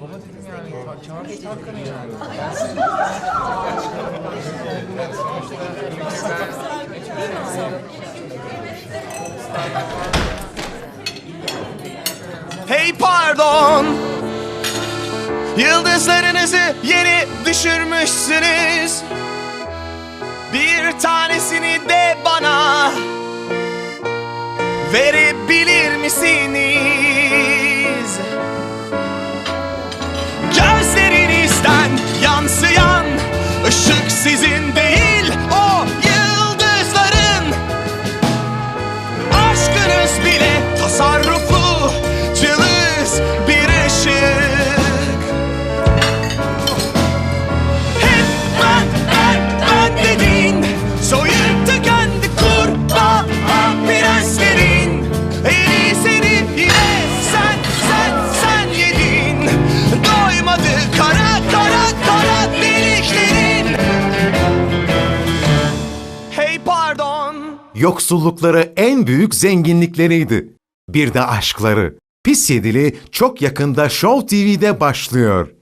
Baba dedim yani. ta- Çağır şu Tarkan'ı yani. Hey pardon Yıldızlarınızı yeni düşürmüşsünüz Bir tanesini de bana Verebilir Yoksullukları en büyük zenginlikleriydi. Bir de aşkları. Pis Yedili çok yakında Show TV'de başlıyor.